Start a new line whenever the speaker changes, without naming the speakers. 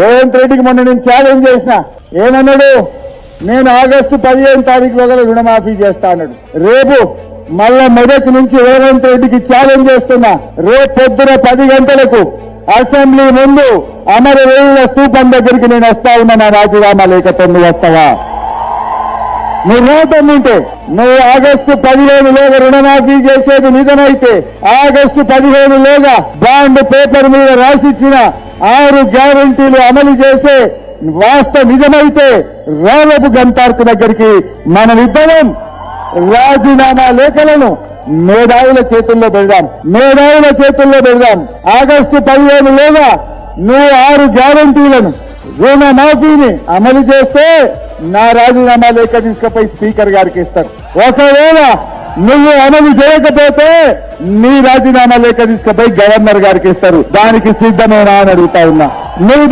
రేవంత్ రెడ్డికి మొన్న నేను ఛాలెంజ్ చేసిన. ఏమన్నాడు? నేను ఆగస్టు పదిహేను తారీఖు లోగల రుణమాఫీ చేస్తా అన్నాడు. రేపు మళ్ళా మొదటి నుంచి రేవంత్ రెడ్డికి ఛాలెంజ్ చేస్తున్నా. రేపు పొద్దున పది గంటలకు అసెంబ్లీ ముందు అమరవేయుల స్తూపం దగ్గరికి నేను వస్తా ఉన్నా నా రాజీనామా లేఖతో నువ్వు వస్తావా? నువ్వు నోటమ్మింటే నువ్వు ఆగస్టు పదిహేను లోగా రుణమాఫీ చేసేది నిజమైతే ఆగస్టు పదిహేను లోగా బాండ్ పేపర్ మీద రాసిచ్చిన ఆరు గ్యారంటీలు అమలు చేసే వాస్త నిజమైతే రావపు గంటార్కు దగ్గరికి మనమిద్దరం రాజీనామా లేఖలను మేధావుల చేతుల్లో పెడదాం. మేధావుల చేతుల్లో పెడదాం. ఆగస్టు పదిహేను లేదా నువ్వు ఆరు గ్యారంటీలను రుణమాఫీని అమలు చేస్తే నా రాజీనామా లేఖ తీసుకుపోయి స్పీకర్ గారికి ఇస్తారు. ఒకవేళ నువ్వు అమలు చేయకపోతే నీ రాజీనామా లేఖ తీసుకుపోయి గవర్నర్ గారికి ఇస్తారు. దానికి సిద్ధమేనా అని అడుగుతా ఉన్నా. నువ్వు